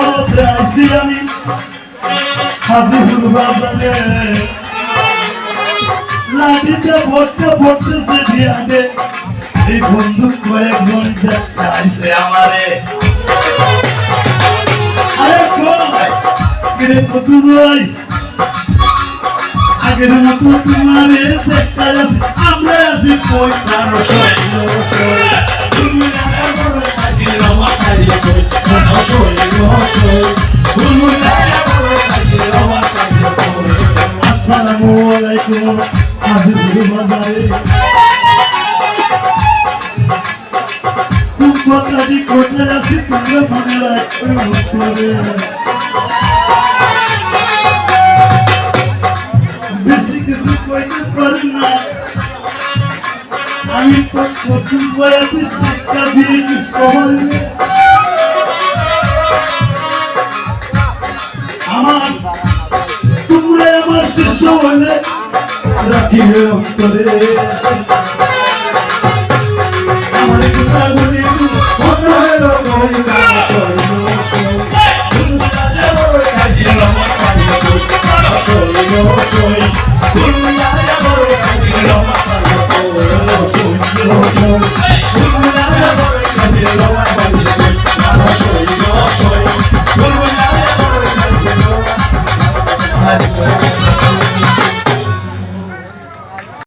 খরচে আইছি আমি হাজিপুর লাঠিতে ভরতে ভরতেছে বিয়াদে এই বন্ধু কয়েকজন দেখতে আইছে আমারে আরে কতু ভাই আগের মতো তোমারে দেখতে আমরা আছি কই হাজিপুর বাজারে খুব কথাটি করতে তোমরা বেশি কিছু কইতে পারি না আমি তো প্রথম বয়াতে শিক্ষা দিয়েছি সবাই আমার তোমরা আমার শিষ্য বলে রাখিবে অন্তরে আমার কথাগুলি অন্যের কইবা Hey!